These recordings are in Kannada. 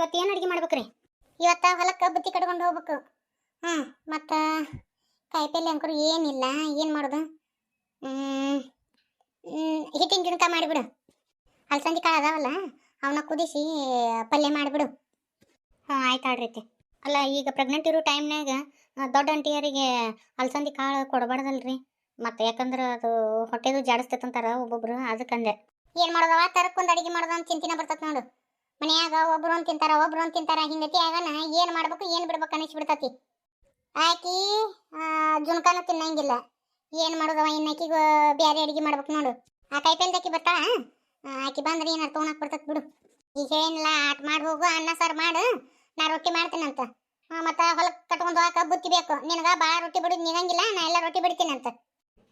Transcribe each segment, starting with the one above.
ಇವತ್ತು ಏನು ಅಡುಗೆ ಮಾಡ್ಬೇಕ್ರಿ? ಇವತ್ತು ಹೊಲಕ್ಕೆ ಬುತ್ತಿ ಕಟ್ಕೊಂಡು ಹೋಗ್ಬೇಕು. ಹ್ಞೂ ಮತ್ತು ಕಾಯಿಪಲ್ಲೆ ಅಂಕರು ಏನಿಲ್ಲ, ಏನು ಮಾಡೋದು? ಹಿಟ್ಟಿನ ಗಿಣಕ ಮಾಡಿಬಿಡು. ಅಲ್ಸಂದಿ ಕಾಳು ಅದಾವಲ್ಲ ಅವನ್ನ ಕುದಿಸಿ ಪಲ್ಯ ಮಾಡಿಬಿಡು. ಹಾಂ, ಆಯ್ತು ಆಡ್ರೈತಿ ಅಲ್ಲ, ಈಗ ಪ್ರೆಗ್ನೆಂಟ್ ಇರೋ ಟೈಮ್ನಾಗ ದೊಡ್ಡ ಅಂಟಿಯರಿಗೆ ಅಲ್ಸಂದಿ ಕಾಳು ಕೊಡಬಾರ್ದಲ್ರಿ. ಮತ್ತು ಯಾಕಂದ್ರೆ ಅದು ಹೊಟ್ಟೆದು ಜಾಡಿಸ್ತೈತಂತಾರ ಒಬ್ಬೊಬ್ರು, ಅದಕ್ಕಂದೆ. ಏನು ಮಾಡೋದವ? ತರಕ್ಕೊಂದು ಅಡುಗೆ ಮಾಡೋದು ಅಂತ ಚಿಂತಿನ ಬರ್ತೈತೆ ನೋಡು. ಮನ್ಯಾಗ ಒಬ್ರು ತಿಂತಾರ ಒಬ್ರು ತಿಂತಾರ, ಹಿಂಗತಿ ಆಗನ, ಏನು ಮಾಡ್ಬೇಕು, ಏನು ಬಿಡ್ಬೇಕು ಅನಿಸ್ಬಿಡ್ತತಿ ಆಕಿ ಜುನ್ಕಾನು ತಿನ್ನಂಗಿಲ್ಲ. ಏನು ಮಾಡೋದವ, ಇನ್ನು ಆಕಿಗೆ ಬೇರೆ ಅಡಿಗೆ ಮಾಡ್ಬೇಕು ನೋಡು. ಆ ಕೈಪಲ್ದ ಆಕಿ ಬರ್ತಾಳ? ಆಕಿ ಬಂದ್ರೆ ಏನಾರು ತೊಗೊಳಕ್ ಬರ್ತತ್ ಬಿಡು. ಈಗ ಏನಿಲ್ಲ ಆಟ ಮಾಡಿ ಹೋಗು, ಅನ್ನ ಸಾರು ಮಾಡು, ನಾ ರೊಟ್ಟಿ ಮಾಡ್ತೀನಂತ. ಮತ್ತು ಹೊಲಕ್ಕೆ ಕಟ್ಕೊಂಡು ಹೋಗಕ್ಕೆ ಬುತ್ತಿ ಬೇಕು. ನಿನಗೆ ಭಾಳ ರೊಟ್ಟಿ ಬಿಡೋದು ನಿಗಂಗಿಲ್ಲ ನಾ ಎಲ್ಲ ರೊಟ್ಟಿ ಬಿಡ್ತೀನಂತ.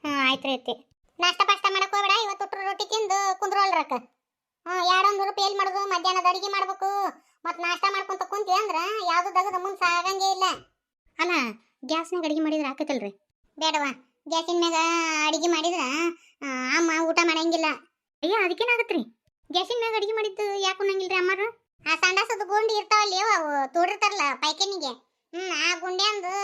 ಹಾಂ ಆಯ್ತು ರೀ ನಾಷ್ಟ ಪಾಷ್ಟ ಮಾಡಕ್ ಹೋಗ್ಬೇಡ, ಇವತ್ತು ರೊಟ್ಟಿ ತಿಂದು ಕುಂದ್ರೋಲ್ರಕ್ಕ ಹಾಂ ಎರಡೊಂದು ರೂಪಾಯಿ ಎಲ್ಲಿ ಮಾಡೋದು ಮಧ್ಯಾಹ್ನದ ಅಡಿಗೆ ಮಾಡ್ಬೇಕು. ಮತ್ತು ನಾಷ್ಟ ಮಾಡ್ಕೊಂತ ಕುಂತಿ ಅಂದ್ರೆ ಯಾವುದು ದಗದ ಮುಂದೆ ಸಾಗಂಗೆ ಇಲ್ಲ. ಅಲ್ಲ ಗ್ಯಾಸ್ನಾಗ ಅಡಿಗೆ ಮಾಡಿದ್ರೆ ಹಾಕತ್ತಲ್ರಿ ಬೇಡವಾ ಗ್ಯಾಸಿನ ಮ್ಯಾಗ ಅಡಿಗೆ ಮಾಡಿದ್ರ ಅಮ್ಮ ಊಟ ಮಾಡಂಗಿಲ್ಲ. ಅಯ್ಯ ಅದಕ್ಕೇನಾಗತ್ರಿ? ಗ್ಯಾಸಿನ ಮ್ಯಾಗ ಅಡಿಗೆ ಮಾಡಿದ್ದು ಯಾಕೆ ಉಣ್ಣಂಗಿಲ್ರಿ ಅಮ್ಮಾರು? ಆ ಸಂಡಾಸದ ಗುಂಡಿ ಇರ್ತಾವಲ್ಲಿ ಅವು ತೋಡಿರ್ತಾರಲ್ಲ ಪೈಕನಿಗೆ. ಹ್ಮ್ ಆ ಗುಂಡ್ಯಾಂದು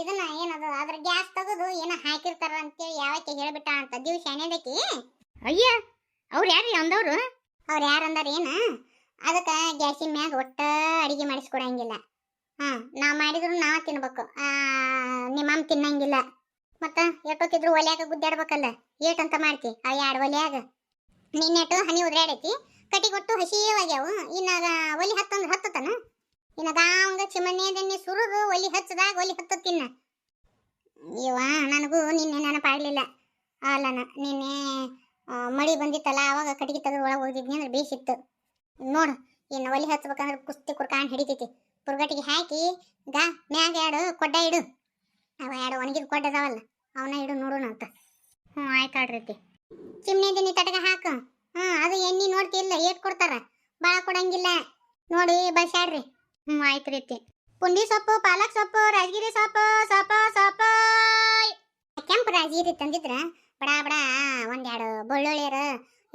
ಇದನ್ನ ಏನದು ಅದ್ರ ಗ್ಯಾಸ್ ತೆಗೆದು ಏನೋ ಹಾಕಿರ್ತಾರ ಅಂತೇಳಿ ಯಾವಕ್ಕೆ ಹೇಳ್ಬಿಟ್ಟ ಅಂತ ದಿವ್ಸ ಎಣ್ಣೆದಕ್ಕಿ ಅಯ್ಯ ಅವ್ರು ಯಾರು ಅಂದವ್ರು? ಅವ್ರು ಯಾರು ಅಂದಾರ ಏನು? ಅದಕ್ಕೆ ಗ್ಯಾಸಿನ ಮ್ಯಾಗ ಒಟ್ಟ ಅಡಿಗೆ ಮಾಡಿಸ್ಕೊಡಂಗಿಲ್ಲ. ಹಾಂ ನಾವು ಮಾಡಿದ್ರು ನಾವು ತಿನ್ಬೇಕು. ನಿಮ್ಮಮ್ಮ ತಿನ್ನಂಗಿಲ್ಲ. ಮತ್ತು ಎಷ್ಟೊತ್ತಿದ್ರು ಒಲ್ಯಾಗ ಗುದ್ದಾಡ್ಬೇಕಲ್ಲ, ಏಟಂತ ಮಾಡ್ತಿ ಆ ಎರಡು ಒಲ್ಯಾಗ? ನಿನ್ನೆಟ್ಟು ಹನಿ ಉದ್ರಾಡೈತಿ ಕಟಿಗೊಟ್ಟು ಹಸಿವಾಗ್ಯಾವು. ಇನ್ನಾಗ ಒಲಿ ಹತ್ತಂದ್ರೆ ಹತ್ತತನ? ಇನ್ನ ಗಾವಂಗ ಚಿಮಣ್ಣೆದನ್ನೇ ಸುರಿದು, ಒಲಿ ಹಚ್ಚದಾಗ ಒಲಿ ಹತ್ತ ತಿನ್ನ ಇವ ನನಗೂ ನಿನ್ನೆ ನೆನಪಾಗ್ಲಿಲ್ಲ. ಅಲ್ಲನ, ನಿನ್ನೆ ಮಳಿ ಬಂದಿತ್ತಲ್ಲ, ಅವಾಗ ಕಟ್ಟಿಗೆ ತೆಗೆದು ಒಳಗೆ ಹೋಗಿದ್ನಿ ಅಂದ್ರೆ ಬೇಸಿತ್ತು. ನೋಡು ಇನ್ನು ಒಲಿ ಹಚ್ಬೇಕಂದ್ರೆ ಕುಸ್ತಿ ಕುರ್ಕಾಣ್ ಹಿಡಿತೈತಿ. ಪುರ್ಗಟ್ಟಿಗೆ ಹಾಕಿ, ಗಾ, ಮ್ಯಾಗ ಎರಡು, ಕೊಡ್ಡ ಇಡು. ಅವ ಎರಡು ಒಣಗಿದ ಕೊಡ್ಡ ಅದಾವಲ್ಲ ಅವನ್ನ ಇಡು ನೋಡೋಣ ಅಂತ. ಹ್ಞೂ ಆಯ್ತು ಆಡ್ರೈತಿ ಚಿಮ್ನೆ ನೀ ತಟಗ ಹಾಕು. ಹ್ಞೂ ಅದು ಎಣ್ಣೆ ನೋಡ್ತಿಲ್ಲ ಏಟ್ ಕೊಡ್ತಾರ. ಭಾಳ ಕೊಡಂಗಿಲ್ಲ. ನೋಡಿ ಬಸಾಡ್ರಿ ಹ್ಞೂ ಆಯ್ತು ರೀತಿ ಪುಂಡಿ ಸೊಪ್ಪು, ಪಾಲಕ್ ಸೊಪ್ಪು, ರಾಜಗಿರಿ ಸೊಪ್ಪು ಸೊಪ್ಪು ಸೊಪ್ಪು. ಕೆಂಪು ರಾಜಗಿರಿ ತಂದಿದ್ರ ಬಡ ಬಡ ಒಂದೆರಡು ಬೆಳ್ಳುಳ್ಳಿರು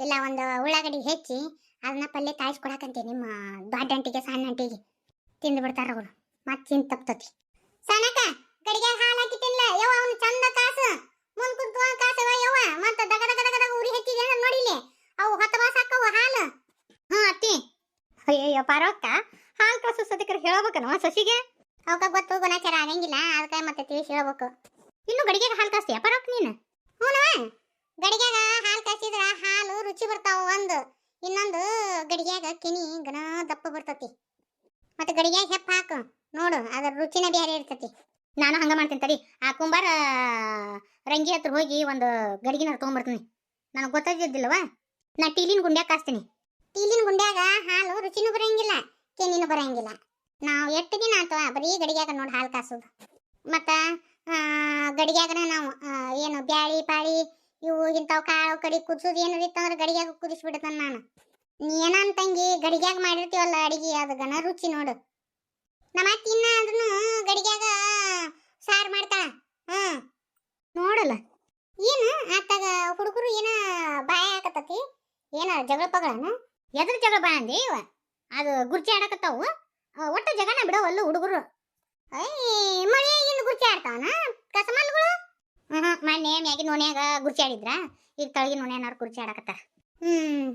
ಇಲ್ಲ ಒಂದು ಉಳ್ಳಾಗಡ್ಡಿ ಹೆಚ್ಚಿ ಅದನ್ನ ಪಲ್ಯ ತಾಯಿಸಿ ಕೊಡಕಂತೆ ನಿಮ್ಮ ದೊಡ್ಡ ಅಂಟಿಗೆ ಸಣ್ಣ ಅಂಟಿಗೆ ತಿಂದು ಬಿಡ್ತಾರ ಅವರು. ಮತ್ತೆ ತಿಂದು ತಪ್ತತಿ. ಸನಕ ಗಡಿಗೆ ಹಾಲು ಹಾಕಿಟ್ಟಿಲ್ಲ. ಯವ್ವ, ಅವನು ಚಂದ ಕಾಸು. ಮುಂದ್ ಕುಂತು ಕಾಸು. ಯವ್ವ ಮತ್ತೆ ದಗ ದಗ ದಗ ದಗ ಉರಿ ಹಚ್ಚಿದೆ ನೋಡಿಲಿ ಅವು ಹೊತ್ತ ಬಾಸ್ ಹಾಕವು ಹಾಲು. ಹಾ ಅತ್ತಿ. ಅಯ್ಯಯ್ಯೋ ಪಾರಕ್ಕ ಹಾಲು ಕಾಸು ಸದ್ಯಕ್ಕೆ ಹೇಳ್ಬೇಕನವ ಸಸಿಗೆ? ಅವಕ್ಕ ಗೊತ್ತು ಗುಣಾಚಾರ ಆಗಂಗಿಲ್ಲ. ಅದಕ್ಕೆ ಮತ್ತೆ ತಿಳಿಸಿ ಹೇಳ್ಬೇಕು. ಇನ್ನು ಗಡಿಗೆಗೆ ಹಾಲು ಕಾಸ್ತಿ ಪರವಕ್ಕ ನೀನು? ಹ್ಞೂನವ ಗಡಿಗ್ಯಾಗ ಹಾಲು ಕಾಸಿದ್ರ ಹಾಲು ರುಚಿ ಬರ್ತಾವ ಒಂದು. ಇನ್ನೊಂದು ಗಡಿಗ್ಯಾಗ ಕಿನಿ ಗಣ ದಪ್ಪ ಬರ್ತತಿ. ಮತ್ತೆ ಗಡಿಗ್ಯಾಗ ಹೆಪ್ಪ ಹಾಕು, ನೋಡು ಅದರ ರುಚಿನ ಬೇರೆ ಇರ್ತತಿ. ನಾನು ಹಂಗೆ ಮಾಡ್ತೀನಿ ತಡಿ, ಆ ಕುಂಬಾರ ರಂಗಿ ಹತ್ರ ಹೋಗಿ ಒಂದು ಗಡಿಗಿನ ತೊಗೊಂಬರ್ತೀನಿ. ನನಗೆ ಗೊತ್ತಾಗಿದ್ದಿಲ್ಲವಾ ನಾ ಟೀಲಿನ ಗುಂಡ್ಯಾಗ ಕಾಸ್ತೀನಿ. ಟೀಲಿನ ಗುಂಡ್ಯಾಗ ಹಾಲು ರುಚಿನೂ ಬರೋಂಗಿಲ್ಲ ಕೆನಿನೂ ಬರೋಂಗಿಲ್ಲ. ನಾವು ಎಷ್ಟು ದಿನ ಆತವ ಬರೀ ಗಡಿಗ್ಯಾಗ ನೋಡಿ ಹಾಲು ಕಾಸೋದು. ಮತ್ತು ಗಡಿಗ್ಯಾಗನ ನಾವು. ಏನು ಬ್ಯಾಳಿ, ಪಾಳಿ, ಇವು ಇಂಥವು ಕಾಳು ಕಡಿ ಕುದಿಸೋದು ಏನಾರ ಇತ್ತಂದ್ರೆ ಗಡಿಗ್ಯಾಗ ಕುದಿಸ್ಬಿಡ್ತಾನ ನಾನು. ನೀ ಏನಂತಂಗಿ ಗಡಿಗ್ಯಾಗ ಮಾಡಿರ್ತೀವಲ್ಲ ಅಡಿಗೆ ಅದು ಗನ ರುಚಿ ನೋಡು. ನಮ್ಮ ಅತ್ತಿ ಇನ್ನ ಅದನ್ನು ಗಡಿಗ್ಯಾಗ ಸಾರು ಮಾಡ್ತಾಳ. ಹಾ, ನೋಡಲ್ಲ. ಏನು ಆತಾಗ ಹುಡುಗರು ಏನ ಬಾಯ ಹಾಕತತಿ ಏನ ಜಗಳ ಪಗಳನ? ಎದ್ರ ಜಗಳ ಬಾಯ ಅಂದಿ ಇವ. ಅದು ಗುರ್ಚಿ ಆಡಕತ್ತಾವು. ಒಟ್ಟು ಜಗನ ಬಿಡವಲ್ಲ ಹುಡುಗರು. ಐ ಮಳೆಯಾಗಿಂದ ಗುರ್ಚಿ ಆಡ್ತಾವನ? ಕಸಮಲ್ಗಳು ಹ್ಮ್ ಮೊನ್ನೆ ಮ್ಯಾಗಿನ ಓಣ್ಯಾಗ ಗುರ್ಚಿ ಆಡಿದ್ರ? ಈಗ ತಳಗಿನ ಓಣ್ಯಾನವ್ರು ಗುರ್ಚಿ ಆಡಕತ್ತಾರ. ಹ್ಮ್.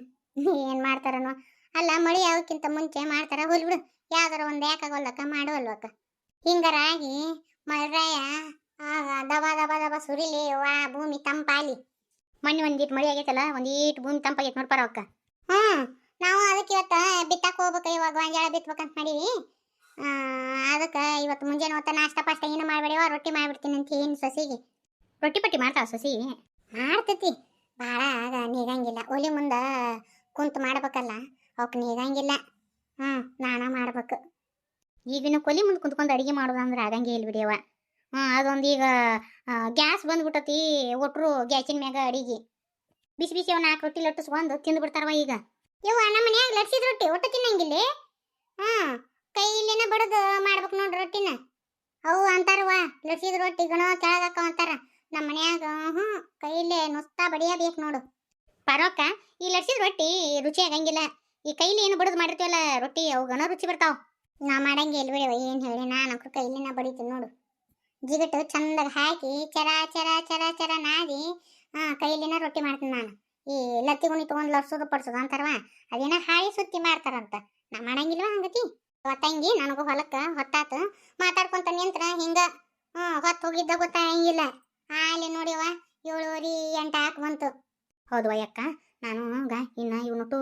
ಏನ್ ಮಾಡ್ತಾರನೋ? ಅಲ್ಲ, ಮಳಿ ಯಾವಕ್ಕಿಂತ ಮುಂಚೆ ಮಾಡ್ತಾರ? ಹೋಲ್ ಬಿಡು. ಯಾವ್ದಾರ ಒಂದ್ ಯಾಕಾಗಲ್ಲಕ್ಕ ಮಾಡುವಲ್ವಕ್ಕ ಹಿಂಗಾರಾಗಿ ಮಳೆರಾಯ ಆಗ ದಬ ದಬ ದಬ ಸುರಿಲಿ. ವಾ, ಭೂಮಿ ತಂಪಾಲಿ. ಮೊನ್ನೆ ಒಂದಿಟ್ ಮಳಿ ಆಗೈತಲ್ಲ ಒಂದೀಟ್ ಭೂಮಿ ತಂಪಾಗೈತೆ ನೋಡ್ಪಾರ ಅವಕ್ಕ ಹ್ಮ್. ನಾವು ಅದಕ್ಕೆ ಇವತ್ತ ಬಿತ್ತಾಕ ಹೋಗ್ಬೇಕು ಇವಾಗ, ಗೊಂಜಾಳ ಬಿತ್ಬೇಕಂತ ಮಾಡೀವಿ. ಅದಕ್ಕೆ ಇವತ್ತು ಮುಂಜಾನೆ ಹೊತ್ತ ನಾಷ್ಟ ಪಾಷ್ಟ ಏನು ಮಾಡ್ಬೇಡಿವ ರೊಟ್ಟಿ ಮಾಡ್ಬಿಡ್ತೀನಿ ಅಂತ ಏನು ಸಸಿಗೆ. ರೊಟ್ಟಿ ಪಟ್ಟಿ ಮಾಡ್ತಾವ ಸಸಿ ಮಾಡ್ತೈತಿ. ಭಾಳ ಆಗ ನೀಗಂಗಿಲ್ಲ. ಒಲಿ ಮುಂದೆ ಕುಂತು ಮಾಡ್ಬೇಕಲ್ಲ ಅವಕ್ಕೆ ನೀಗಂಗಿಲ್ಲ. ಹ್ಞೂ ನಾನ ಮಾಡ್ಬೇಕು. ಈಗಿನ ಕೊಲಿ ಮುಂದೆ ಕುಂತ್ಕೊಂಡು ಅಡಿಗೆ ಮಾಡೋದಂದ್ರೆ ಆಗಂಗೆ ಇಲ್ಲ ಬಿಡಿಯವ ಹ್ಞೂ ಅದೊಂದು ಈಗ ಗ್ಯಾಸ್ ಬಂದ್ಬಿಟ್ಟತಿ ಒಟ್ರು ಗ್ಯಾಸಿನ ಮ್ಯಾಗ ಅಡಿಗೆ. ಬಿಸಿ ಬಿಸಿ ಅವ್ನು ನಾಲ್ಕು ರೊಟ್ಟಿ ಲಟ್ಟಿಸ್ಕೊಂಡು ತಿಂದು ಬಿಡ್ತಾರವ ಈಗ. ಯವ್ವ ನಮ್ಮ ಮನ್ಯಾಗ ಲಟ್ಸಿದ ರೊಟ್ಟಿ ಒಟ್ಟು ತಿನ್ನಂಗಿಲ್ಲ? ಹಾಂ ಕೈಲೇನ ಬಡದು ಮಾಡ್ಬೇಕು ನೋಡ್ರಿ ರೊಟ್ಟಿನ. ಅವು ಅಂತಾರವ್ವ, ಲಸಿದ ರೊಟ್ಟಿ ಗಣ ಕೆಳಗಾಕ ಅಂತಾರ. ನಮ್ಮ ಮನ್ಯಾಗ, ಹ್ಞೂ, ಕೈಲೇ ನುಸ್ತಾ ಬಡಿಯಬೇಕು ನೋಡು. ಪರೋಕ ಈ ಲಸಿದ ರೊಟ್ಟಿ ರುಚಿ ಆಗಂಗಿಲ್ಲ. ಈ ಕೈಲಿ ಏನು ಬಡದು ಮಾಡಿರ್ತೀವಲ್ಲ ರೊಟ್ಟಿ, ಅವು ಗಣೋ ರುಚಿ ಬರ್ತಾವ. ನಾ ಮಾಡಂಗೆ ಬಿಡವ ಏನು ಹೇಳಿ ನಾನು ಕೈಲಿನ ಬಡಿತೀನಿ ನೋಡು. ಜಿಗಟು ಚಂದಾಗ ಹಾಕಿ, ಚರ ಚರ ಚರ ಚರ ನಾದಿ ಕೈಲಿನ ರೊಟ್ಟಿ ಮಾಡ್ತೀನಿ ನಾನು. ಈ ಲತ್ತಿ ಗುಣಿ ತಗೊಂಡ್ ಲರ್ಸೋದು ಪಡ್ಸೋದು ಅಂತಾರವ ಅದೇನ ಹಾಳಿ ಸುತ್ತಿ ಮಾಡ್ತಾರಂತ. ನಾ ಮಾಡಂಗಿಲ್ವಾ ಹಂಗತಿ? ತಂಗಿ ನನಗೂ ಹೊಲಕ್ಕೆ ಹೊತ್ತಾತು. ಮಾತಾಡ್ಕೊಂತ ನಿಂತ್ರ ಹಿಂಗ ಹ್ಮ್ ಹೊತ್ತು ಹೋಗಿದ್ದ ಗೊತ್ತಾಗಿಲ್ಲ ಅಲ್ಲಿ ನೋಡಿವ ಏಳುವರೆ ಎಂಟು ಹಾಕಿ ಬಂತು. ಹೌದು ಅಕ್ಕ, ನಾನು ಹಂಗ ಇನ್ನು ಇವನೊಟ್ಟು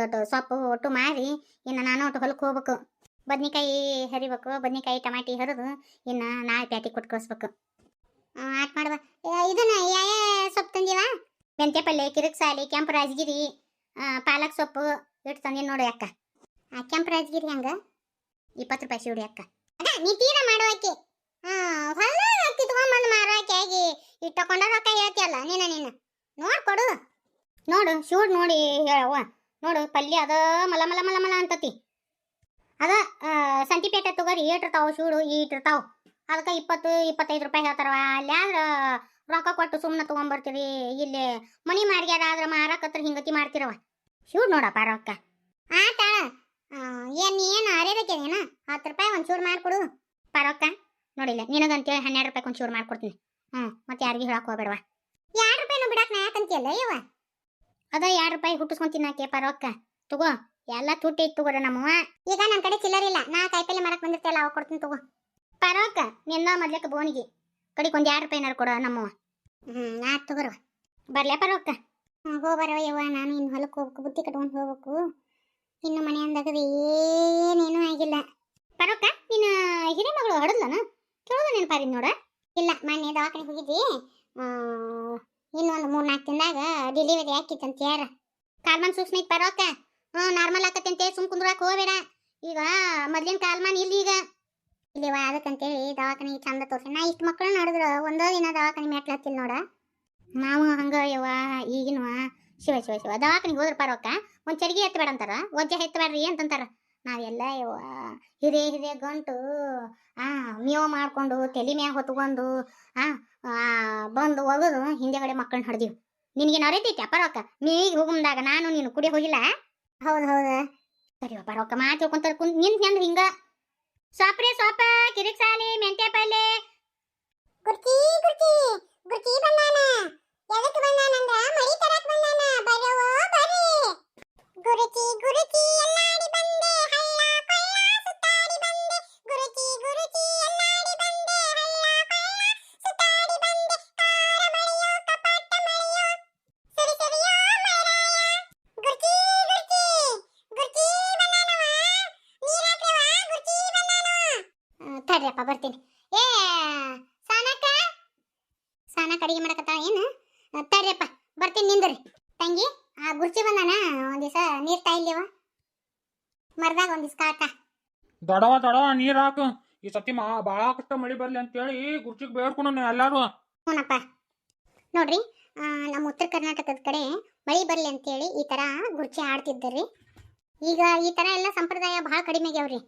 ದೊಡ್ಡ ಸೊಪ್ಪು ಒಟ್ಟು ಮಾರಿ ಇನ್ನು ನಾನು ಒಟ್ಟು ಹೊಲಕ್ಕೆ ಹೋಗ್ಬೇಕು. ಬದ್ನಿಕಾಯಿ ಹರಿಬೇಕು, ಬದ್ನಿಕಾಯಿ ಟಮಾಟಿ ಹರಿದು ಇನ್ನು ನಾಳೆ ಪ್ಯಾಟಿ ಕೊಟ್ಟು ಕಳಿಸ್ಬೇಕು ಆಟ್ ಮಾಡುವ. ಇದನ್ನ ಯಾವ ಸೊಪ್ಪು ತಂದೀವ? ಮೆಂತ್ಯ ಪಲ್ಲೆ, ಕಿರಿಕ್ ಸಾಲಿ, ಕೆಂಪು ರಾಜಗಿರಿ ಪಾಲಕ್ ಸೊಪ್ಪು ಇಟ್ಟು ತಂದೀನಿ ನೋಡಿ ಅಕ್ಕ. ಆ ಕೆಂಪು ರಾಜಗಿರಿ ಹಂಗ? ಇಪ್ಪತ್ತು ರೂಪಾಯಿ ಶಿವಡಿ ಅಕ್ಕ. ಅದ, ನೀ ತೀರ ಮಾಡುವಾಕಿ ಹಾ ಹೊಲ ಕಿತ್ಕೊಂಡ್ಬಂದು ಮಾರಾಕಿ ಆಗಿ. ಇಟ್ಟು ತಕೊಂಡ ರೊಕ್ಕ ಹೇಳ್ತಿಯಲ್ಲ ನೀನ, ನೀನು. ನೋಡ್ ಕೊಡು. ನೋಡು, ಶಿವಡ್ ನೋಡಿ ಹೇಳವ್ವ. ನೋಡು, ಪಲ್ಯ ಅದ ಮಲ ಮಲ ಮಲ ಮಲ ಅಂತತಿ. ಅದ ಸಂತಿಪೇಟೆ ಸಂತಿ ಪೇಟೆ ತಗೋರಿ, ಏಟಿರ್ತಾವ ಶಿವಡು, ಈಟಿರ್ತಾವ. ಅದಕ್ಕೆ ಇಪ್ಪತ್ತು, ಇಪ್ಪತ್ತೈದು ರೂಪಾಯಿ ಹೇಳ್ತಾರವ ಅಲ್ಲಿ ಆದ್ರೆ ರೊಕ್ಕ ಕೊಟ್ಟು ಸುಮ್ಮನೆ ತೊಗೊಂಬರ್ತೀರಿ. ಇಲ್ಲಿ ಮನಿ ಮಾರ್ಗ್ಯಾರ ಆದ್ರೆ ಮಾರಾಕತ್ರ ಹಿಂಗತಿ ಮಾಡ್ತಿರವ ಶೂಡ್ ನೋಡಪ್ಪ ರೊಕ್ಕ. ಏನು ನೀ ಏನು ಅರೇದಕ್ಕೇನೇನ ಹತ್ತು ರೂಪಾಯಿ ಒಂದು ಚೂರು ಮಾಡಿಕೊಡು. ಪರೊಕ್ಕ. ನೋಡಿಲ್ಲ, ನಿನಗಂತೇಳಿ ಹನ್ನೆರಡು ರೂಪಾಯಿ ಒಂಚೂರು ಚೂರು ಮಾಡ್ಕೊಡ್ತೀನಿ. ಹ್ಞೂ ಮತ್ತೆ ಯಾರಿಗೂ ಹೇಳಕ್ಕೆ ಹೋಗ್ಬೇಡವ. ಎರಡು ರೂಪಾಯಿನೂ ಬಿಡಕ್ಕೆ ನಾ ಯಾಕಂತೀಯಲ್ಲ ಇವ ಅದ ಎರಡು ರೂಪಾಯಿ ಹುಟ್ಟಿಸ್ಕೊಂತೀನಿ ನಾಕೆ ಪರೊಕ್ಕ. ತಗೋ, ಎಲ್ಲ ತುಟ್ಟಿ ಇತ್ತು ತಗೋರ ನಮ್ಮವ ಈಗ ನನ್ನ ಕಡೆ ಚಿಲ್ಲರ್ ಇಲ್ಲ, ನಾ ಕಾಯಿಪಲ್ಲೆ ಮರಕ್ಕೆ ಬಂದಿರ್ತೇಲ್ಲ, ಅವಾಗ ಕೊಡ್ತೀನಿ ತಗೋ. ಪರೊಕ್ಕ ನಿನ್ನ ಮೊದ್ಲಕ್ಕೆ ಬೋನಿಗೆ. ಕಡಿಗೆ ಒಂದು ಎರಡು ರೂಪಾಯಿ ಕೊಡ ನಮ್ಮವ ಹ್ಞೂ ಆಯ್ತು ತಗೋರವ. ಬರ್ಲೇ ಪರೊಕ್ಕ. ಹ್ಞೂ ಹೋ ಬರವ ಯವ್ವ, ನಾನು ಇನ್ನು ಹೊಲಕ್ಕೆ ಹೋಗ್ಬೇಕು, ಬುತ್ತಿ ಕಟ್ಕೊಂಡು ಹೋಗ್ಬೇಕು. ಇನ್ನು ಮನೆ ಅಂದಾಗದ ಏನೇನೂ ಆಗಿಲ್ಲ. ಪರೋಕ ನಿನ್ನ ಹಿರಿಯ ಮಗಳು ಹೊಡೆದ್ಲನ? ಕೇಳೋದು ನೆನಪಾರಿದ್ ನೋಡ. ಇಲ್ಲ, ಮೊನ್ನೆ ದವಾಖಾನೆ ಹೋಗಿದ್ವಿ. ಇನ್ನೊಂದು ಮೂರು ನಾಲ್ಕು ದಿನದಾಗ ಡೆಲಿವರಿ ಆಕಿತ್ತಂತ ಯಾರ? ಕಾಲ್ಮಾನ್ ಸೂಕ್ಷ್ಮ ಐತ್ ಪರೊಕ್ಕ ಹ್ಞೂ ನಾರ್ಮಲ್ ಆಕತ್ತಂತೆ ಸುಮ್ ಕುಂದ್ರಾಕ ಹೋಗ್ಬೇಡ. ಈಗ ಮೊದ್ಲಿನ ಕಾಲ್ಮಾನ್ ಇಲ್ಲಿ ಈಗ. ಇಲ್ಲಿವ ಅದಕ್ಕಂತೇಳಿ ದವಾಖಾನೆ ಚಂದ ತೋರ್ಸಿ ನಾ ಇಷ್ಟು ಮಕ್ಕಳು ನಡೆದ್ರು ಒಂದೋ ದಿನ ದವಾಖಾನೆ ಮೆಟ್ಲು ಹತ್ತಿಲ್ಲ ನೋಡ. ನಾವು ಹಂಗ ಯವ್ವ, ಈಗಿನವ ಶಿವ ಶಿವ ಶಿವ. ದವಾಖಾನಿಗೆ ಹೋದ್ರ ಪರಕ್ಕ ಒಂದ್ ಚರಿಗೆ ಎತ್ತಬೇಡ ಅಂತಾರ? ಒಜ್ಜೆ ಎತ್ತಬೇಡ್ರಿ ಅಂತಂತಾರ? ನಾವೆಲ್ಲ ಹಿರೇ ಹಿರೇ ಗಂಟು, ಆ, ಮೇವು ಮಾಡ್ಕೊಂಡು ತಲೆ ಮ್ಯಾಗ ಹೊತ್ಕೊಂಡು, ಆ ಬಂದು ಒಗದು ಹಿಂದೆಗಡೆ ಮಕ್ಕಳನ್ನ ಹೊಡೆದೀವಿ. ನಿನಗೆ ನರೇತೈತಿ ಪರವಕ್ಕ ಮೇವಿಗೆ ಹೋಗುಮ್ದಾಗ ನಾನು ನೀನು ಕುಡಿ ಹೋಗಿಲ್ಲ? ಹೌದು ಹೌದು. ಸರಿ ಮಾತು ತಿಳ್ಕೊಂತ ಕುಂತ ನಿಂತ್ ಹೆಂಗ್ ಹಿಂಗ? ಸಾಪ್ರೆ ಸೊಪ್ಪ, ಕಿರಿಕ್ ಸಾಲಿ, ಮೆಂತ್ಯ ಪಲ್ಲೆ. ಗುರ್ಚಿ ತಡ್ರಿಯಪ್ಪ ಬರ್ತೀನಿ. ಏ ಸಾನಕ ಸಾನಕ ಅಡಿಗೆ ಮಾಡಕತ್ತಾಳ ಏನು? ತಡ್ರಿಯಪ್ಪ ಬರ್ತೀನಿ ನಿಂದ್ರಿ. ತಂಗಿ ಆ ಗುರ್ಚಿ ಬಂದಾನ ಒಂದ್ ದಿವಸ ನೀರ್ ತಾಯಿಲ್ಯವ ಮರ್ದಾಗ ಒಂದ್ ಕಾಕ. ದಡವ ದಡವ ನೀರ್ ಹಾಕು. ಈ ಸತಿ ಮಾ ಭಾಳ ಕಷ್ಟ ಮಳಿ ಬರ್ಲಿ ಅಂತೇಳಿ ಗುರ್ಚಿಗೆ ಬೇಡ್ಕೊಂಡು ಎಲ್ಲಾರು. ಹ್ಞೂನಪ್ಪ ನೋಡ್ರಿ ನಮ್ಮ ಉತ್ತರ ಕರ್ನಾಟಕದ ಕಡೆ ಮಳಿ ಬರ್ಲಿ ಅಂತೇಳಿ ಈ ತರ ಗುರ್ಚಿ ಆಡ್ತಿದ್ದರಿ ಈಗ ಈ ತರ ಎಲ್ಲ ಸಂಪ್ರದಾಯ ಬಹಳ ಕಡಿಮೆ ಆಗ್ಯಾವ್ರಿ.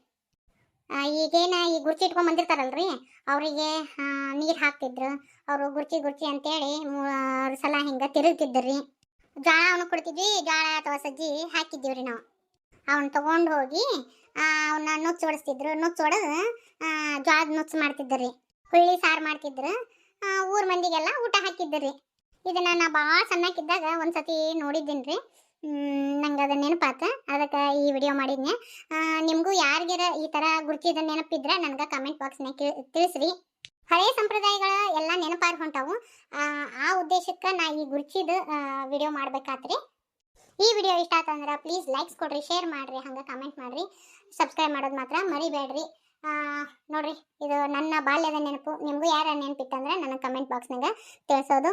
ಈಗೇನ ಈ ಗುರ್ಚಿ ಇಟ್ಕೊಂಡ್ ಬಂದಿರ್ತಾರಲ್ರಿ? ಅವರಿಗೆ ನೀರು ಹಾಕ್ತಿದ್ರು. ಅವರು ಗುರ್ಚಿ ಗುರ್ಚಿ ಅಂತೇಳಿ ಮೂರು ಸಲ ಹಿಂಗ ತಿರುಗ್ತಿದ್ರಿ ಜೋಳ ಅವನು ಕೊಡ್ತಿದ್ವಿ ಜೋಳ ಅಥವಾ ಸಜ್ಜಿ ರೀ ನಾವು. ಅವನು ತಗೊಂಡು ಹೋಗಿ ಅವನ್ನ ನುಚ್ಚು ಹೊಡಿಸ್ತಿದ್ರು ನುಚ್ಚು ಹೊಡೆದು ಜೋಳದ ನುಚ್ಚು ಮಾಡ್ತಿದ್ರಿ ಹುಳ್ಳಿ ಸಾರು ಮಾಡ್ತಿದ್ರು. ಊರ ಮಂದಿಗೆಲ್ಲ ಊಟ ಹಾಕಿದ್ದರು. ರೀ ಇದನ್ನು ನಾ ಭಾಳ ಸಣ್ಣಕ್ಕಿದ್ದಾಗ ಒಂದ್ಸತಿ ನೋಡಿದ್ದೀನಿ ರೀ ನಂಗೆ ಅದು ನೆನಪಾತ. ಅದಕ್ಕೆ ಈ ವಿಡಿಯೋ ಮಾಡಿದ್ನೆ ನಿಮಗೂ ಯಾರಿಗಾರ ಈ ಥರ ಗುರ್ತಿದ ನೆನಪಿದ್ರೆ? ನನಗೆ ಕಮೆಂಟ್ ಬಾಕ್ಸ್ನಾಗ ತಿಳಿಸ್ರಿ. ಹಳೆಯ ಸಂಪ್ರದಾಯಗಳ ಎಲ್ಲ ನೆನಪಾರ್ ಹೊಂಟಾವು ಆ, ಉದ್ದೇಶಕ್ಕೆ ನಾ ಈ ಗುರ್ಚಿದ ವಿಡಿಯೋ ಮಾಡ್ಬೇಕಾತ್ರಿ. ಈ ವಿಡಿಯೋ ಇಷ್ಟ ಆತಂದ್ರೆ ಪ್ಲೀಸ್ ಲೈಕ್ಸ್ ಕೊಡ್ರಿ ಶೇರ್ ಮಾಡ್ರಿ ಹಂಗೆ ಕಮೆಂಟ್ ಮಾಡಿರಿ. ಸಬ್ಸ್ಕ್ರೈಬ್ ಮಾಡೋದು ಮಾತ್ರ ಮರಿಬೇಡ್ರಿ ನೋಡ್ರಿ ಇದು ನನ್ನ ಬಾಲ್ಯದ ನೆನಪು. ನಿಮಗೂ ಯಾರ ನೆನಪಿತ್ತಂದ್ರೆ ನನಗೆ ಕಮೆಂಟ್ ಬಾಕ್ಸ್ನಾಗ ತಿಳಿಸೋದು.